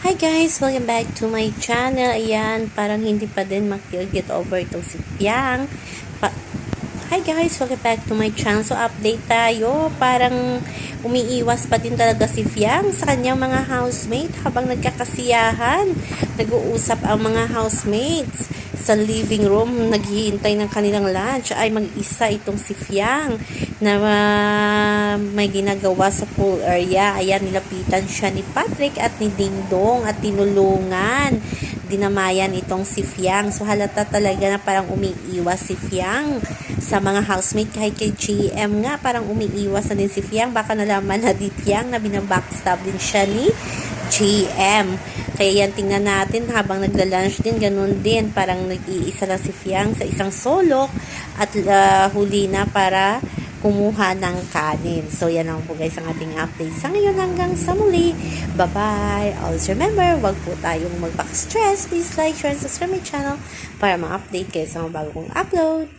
Hi guys! Welcome back to my channel. Ayan, parang hindi pa din mag-get over itong si Piang. Pa- Hi guys! Welcome back to my channel. So, update tayo. Parang umiiwas pa din talaga si Fiang sa kanyang mga housemate habang nagkakasiyahan. Nag-uusap ang mga housemates sa living room, naghihintay ng kanilang lunch, ay mag-isa itong si Fiang na uh, may ginagawa sa pool area. Ayan, nilapitan siya ni Patrick at ni Dingdong at tinulungan. Dinamayan itong si Fiang. So, halata talaga na parang umiiwas si Fiang sa mga housemate. Kahit kay GM nga, parang umiiwas na din si Fiang. Baka nalaman na di Fiang na binabackstab din siya ni GM. Kaya yan, tingnan natin habang nagla-lunch din, ganun din. Parang nag-iisa lang si Fiang sa isang sulok at uh, huli na para kumuha ng kanin. So, yan lang po guys ang ating update sa ngayon hanggang sa muli. Bye-bye! Always remember, wag po tayong magpaka-stress. Please like, share, and subscribe my channel para ma-update kayo sa mga bago kong upload.